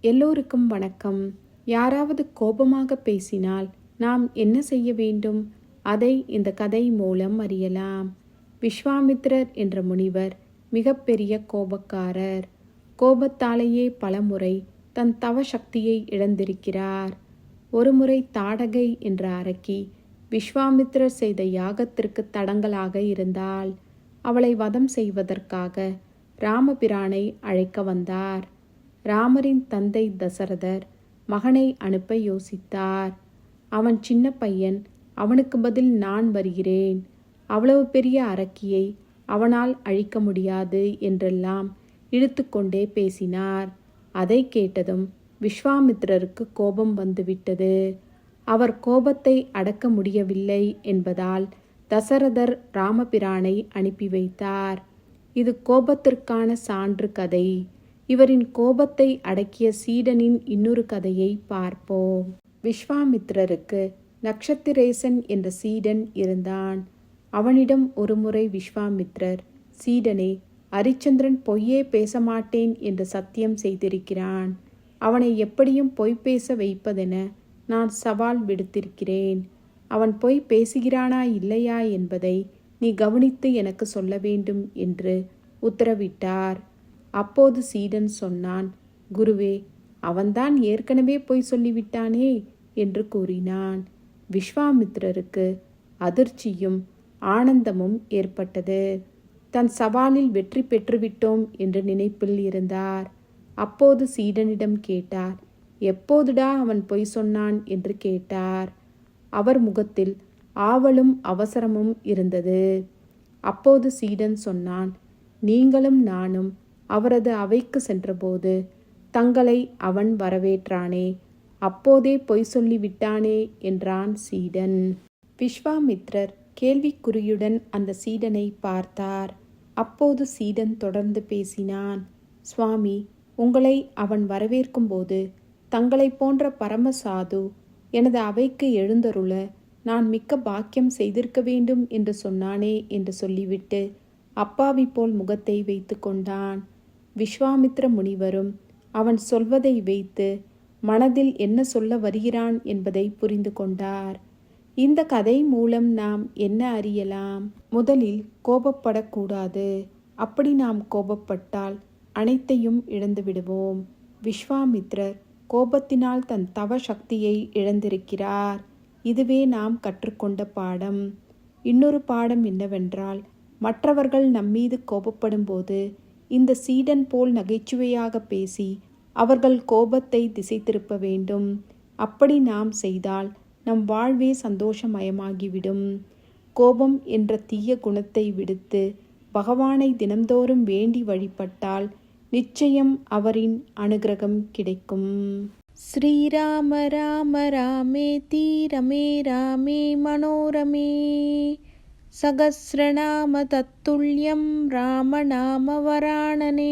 எல்லோருக்கும் வணக்கம். யாராவது கோபமாக பேசினால் நாம் என்ன செய்ய வேண்டும்? அதை இந்த கதை மூலம் அறியலாம். விஸ்வாமித்ரர் என்ற முனிவர் மிகப்பெரிய கோபக்காரர். கோபத்தாலேயே பலமுறை தன் தவ சக்தியை இழந்திருக்கிறார். ஒருமுறை தாடகை என்ற அரக்கி விஸ்வாமித்ரர் செய்த யாகத்திற்கு தடங்கலாக இருந்தால் அவளை வதம் செய்வதற்காக ராமபிரானை அழைக்க வந்தார். ராமரின் தந்தை தசரதர் மகனை அனுப்ப யோசித்தார். அவன் சின்ன பையன் அவனுக்கு பதில் நான் வருகிறேன். அவ்வளவு பெரிய அரக்கியை அவனால் அழிக்க முடியாது என்றெல்லாம் இழுத்துக்கொண்டே பேசினார். அதை கேட்டதும் விஸ்வாமித்திரருக்கு கோபம் வந்துவிட்டது. அவர் கோபத்தை அடக்க முடியவில்லை என்பதால் தசரதர் ராமபிரானை அனுப்பி வைத்தார். இது கோபத்திற்கான சான்று கதை. இவரின் கோபத்தை அடக்கிய சீடனின் இன்னொரு கதையை பார்ப்போம். விஸ்வாமித்ரருக்கு நக்ஷத்திரேசன் என்ற சீடன் இருந்தான். அவனிடம் ஒருமுறை விஸ்வாமித்ரர் சீடனே அரிச்சந்திரன் பொய்யே பேச மாட்டேன் என்று சத்தியம் செய்திருக்கிறான். அவனை எப்படியும் பொய் பேச வைப்பதென நான் சவால் விடுத்திருக்கிறேன். அவன் பொய் பேசுகிறானா இல்லையா என்பதை நீ கவனித்து எனக்கு சொல்ல வேண்டும் என்று உத்தரவிட்டார். அப்போது சீடன் சொன்னான் குருவே அவன்தான் ஏற்கனவே பொய் சொல்லிவிட்டானே என்று கூறினான். விஸ்வாமித்திரருக்கு அதிர்ச்சியும் ஆனந்தமும் ஏற்பட்டது. தன் சவாலில் வெற்றி பெற்றுவிட்டோம் என்று நினைப்பில் இருந்தார். அப்போது சீடனிடம் கேட்டார் எப்போதுடா அவன் பொய் சொன்னான்? என்று கேட்டார். அவர் முகத்தில் ஆவலும் அவசரமும் இருந்தது. அப்போது சீடன் சொன்னான் நீங்களும் நானும் அவரது அவைக்கு சென்றபோது தங்களை அவன் வரவேற்றானே அப்போதே பொய் சொல்லி விட்டானே என்றான் சீடன். விஸ்வாமித்ரர் கேள்விக்குறியுடன் அந்த சீடனை பார்த்தார். அப்போது சீடன் தொடர்ந்து பேசினான் சுவாமி உங்களை அவன் வரவேற்கும்போது தங்களை போன்ற பரமசாது எனது அவைக்கு எழுந்தருள நான் மிக்க பாக்கியம் செய்திருக்க வேண்டும் என்று சொன்னானே என்று சொல்லிவிட்டு அப்பாவி போல் முகத்தை வைத்து கொண்டான். விஸ்வாமித்ர முனிவரும் அவன் சொல்வதை வைத்து மனதில் என்ன சொல்ல வருகிறான் என்பதை புரிந்து கொண்டார். இந்த கதை மூலம் நாம் என்ன அறியலாம்? முதலில் கோபப்படக்கூடாது. அப்படி நாம் கோபப்பட்டால் அனைத்தையும் இழந்து விடுவோம். விஸ்வாமித்ரர் கோபத்தினால் தன் தவ சக்தியை இழந்திருக்கிறார். இதுவே நாம் கற்றுக்கொண்ட பாடம். இன்னொரு பாடம் என்னவென்றால் மற்றவர்கள் நம்மீது கோபப்படும்போது இந்த சீடன் போல் நகைச்சுவையாக பேசி அவர்கள் கோபத்தை திசை திருப்ப வேண்டும். அப்படி நாம் செய்தால் நம் வாழ்வே சந்தோஷமயமாகிவிடும். கோபம் என்ற தீய குணத்தை விடுத்து பகவானை தினந்தோறும் வேண்டி வழிபட்டால் நிச்சயம் அவரின் அனுகிரகம் கிடைக்கும். ஸ்ரீராம ராம ராமே தீரமே ராமே மனோரமே सहस्रनाम तत्तुल्यं रामनामवराणने